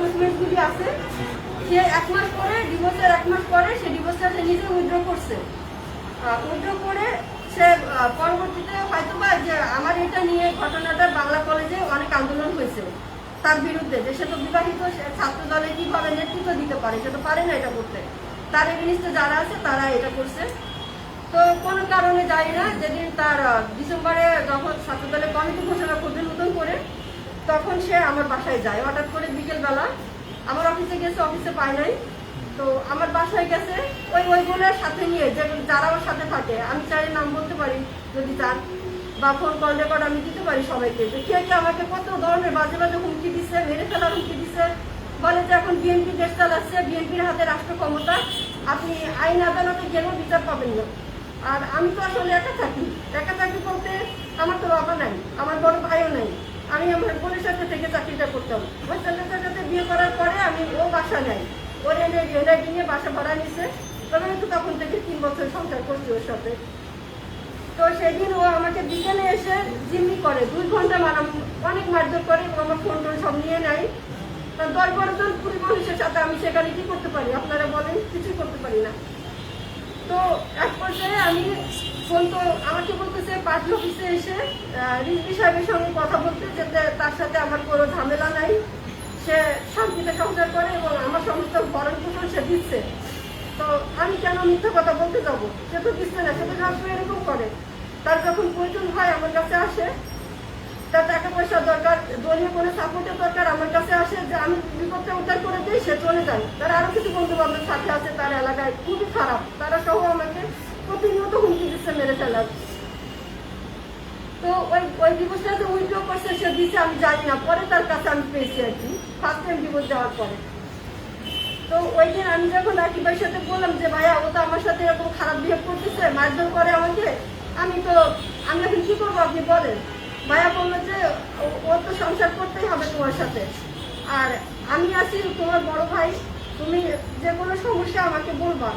ডকুমেন্টসগুলি আছে, সে এক মাস পরে ডিভোর্সের এক মাস পরে সে ডিভোর্সটা নিজে উইথড্র করছে। উইথড্র করে সে পরবর্তীতে হয়তো বা যে আমার এটা নিয়ে ঘটনাটা বাংলা কলেজে অনেক আন্দোলন হয়েছে তার বিরুদ্ধে, যে সে তো বিবাহিত ছাত্র দলে কীভাবে নেতৃত্ব দিতে পারে, সে তো পারে না এটা করতে। তার এগেনিস্টে যারা আছে, তারা এটা করছে। তো কোনো কারণে যাই না, যেদিন তার ডিসেম্বরে যখন ছাত্রদলের কমিটি ঘোষণা করবে নতুন করে তখন সে আমার বাসায় যায়। হঠাৎ করে বিকেলবেলা আমার অফিসে গেছে অফিসে পায় নাই। তো আমার বাসায় গেছে, ওই ওইগুলোর সাথে নিয়ে, যে যারা ওর সাথে থাকে, আমি চাই নাম বলতে পারি, যদি চান বা ফোন কল রেকর্ড আমি দিতে পারি সবাইকে। যে কে কে আমাকে কত ধরনের বাজে বাজে হুমকি দিচ্ছে মেরে ফেলার হুমকি দিচ্ছে বলে যে এখন বিএনপি দেশ চালাচ্ছে বিএনপির হাতে রাষ্ট্র ক্ষমতা, আপনি আইন আদালতে গেলেও বিচার পাবেন না। আর আমি তো আসলে একা থাকি। একা থাকি বলতে আমার তো বাবা নাই, আমার বড় ভাইও নাই। আমি আমার থেকে চাকরিটা করতাম ওই ছেলেটার সাথে বিয়ে করার পরে আমি, ও বাসা নাই ওর এনে এনআইডি নিয়ে বাসা ভাড়া নিছে। তবে আমি তো তখন থেকে তিন বছর সংসার করছি ওর সাথে। তো সেদিন ও আমাকে বিকেলে এসে জিম্মি করে। দুই ঘণ্টা মারাম অনেক মারধর করে আমার ফোন টোন সব নিয়ে নেয়। তা দশ বারো জন কুড়ি মানুষের সাথে আমি সেখানে কি করতে পারি? আপনারা বলেন, কিছুই করতে পারি না। তো এক পর্যায়ে আমি ফোন তো আমাকে বলতেছে পার্টি অফিসে এসে রিজভি সাহেবের সঙ্গে কথা বলতে যেতে তার সাথে আমার কোনো ঝামেলা নাই। সে শান্তিতে সংসার করে এবং আমার সমস্ত ভরণ পোষণ সে দিচ্ছে। তো আমি কেন মিথ্যা কথা বলতে যাব? সে তো দিচ্ছে না, সে তো এরকম করে। তার যখন প্রয়োজন হয় আমার কাছে আসে তার টাকা পয়সা দরকার, দলীয় কোনো সাপোর্টের দরকার আমার কাছে আসে যে আমি বিপদটা উদ্ধার করে দিই, সে চলে যায়। তার আরও কিছু বন্ধু বান্ধব সাথে আছে, তার এলাকায় খুবই খারাপ। তারা সহ আমাকে প্রতিনিয়ত হুমকি দিচ্ছে, মেরে ফেলার। তো ওই ওই দিবসটা যে উইথড্র করছে, সে দিচ্ছে আমি জানি না। পরে তার কাছে আমি পেয়েছি আর কি। ফার্স্ট টাইম ডিভোর্স দেওয়ার পরে। তো ওই দিন আমি যখন রাকিব ভাইয়ের সাথে বললাম যে, ভাইয়া, ও তো আমার সাথে এরকম খারাপ বিহেভ করতেছে, মারধর করে আমাকে। আমি তো, আমি এখন কি করব, আপনি বলেন? ভাইয়া বলল যে, ও- তো সংসার করতেই হবে তোমার সাথে। আর আমি আছি তোমার বড় ভাই, তুমি যে কোনো সমস্যা আমাকে বলবা।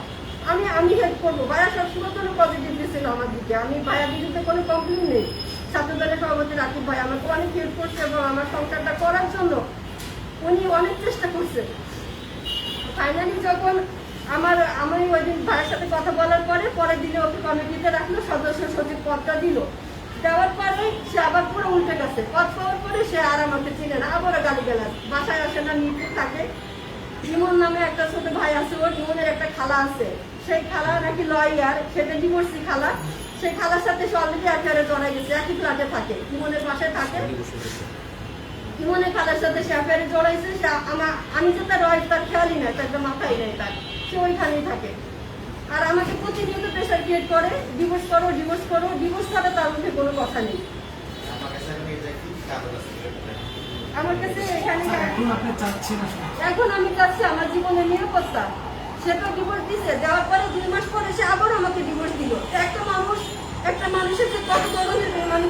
আমি আমি হেল্প করব। ভাইয়া সবসময় কোনো পজিটিভ দিছিল আমার দিকে। আমি ভাইয়ার বিরুদ্ধে কোনো কমপ্লেন নেই। ছাত্র দলের সভাপতি রাকিব ভাই আমাকে অনেক হেল্প করছে এবং আমার সংসারটা করার জন্য উনি অনেক চেষ্টা করছে। ফাইনালি যখন আমার, আমি ওই দিন ভাইয়ের সাথে কথা বলার পরে, পরের দিনে ওকে কমিটিতে রাখল, সদস্য সচিব পদটা দিল। দেওয়ার পরে সে আবার পুরো উল্টে গেছে। পদ পাওয়ার পরে সে চিনে না গালি গেলাস বাসায় আসে না থাকে। ইমন নামে একটা ছোট ভাই আছে, ওর ইমনের একটা খালা আছে। সেই খালা নাকি লয়ার খালা। সেই খালার সাথে সে অলরেডি জড়াই গেছে, একই ফ্ল্যাটে থাকে। ইমনের পাশে থাকে। ইমনের খালার সাথে সে জড়াইছে, সে আমার আমি যে তার ওয়াইফ তার খেয়ালই নাই, তার মাথায় নেই তার। সে ওইখানেই থাকে। আর আমাকে প্রেশার ক্রিয়েট করে ডিভোর্স করো ডিভোর্স করো ডিভোর্স ছাড়া তার মধ্যে কোনো কথা নেই। আমার কাছে এখানে এখন আপনি চাচ্ছেন আসলে আমি চাচ্ছি আমার জীবনের নিরাপত্তা। সে তো ডিভোর্স দিছে দেওয়ার পরে দুই মাস পরে সে আবার আমাকে ডিভোর্স দিল। একটা মানুষ একটা মানুষের যে কত ধরনের বেমানি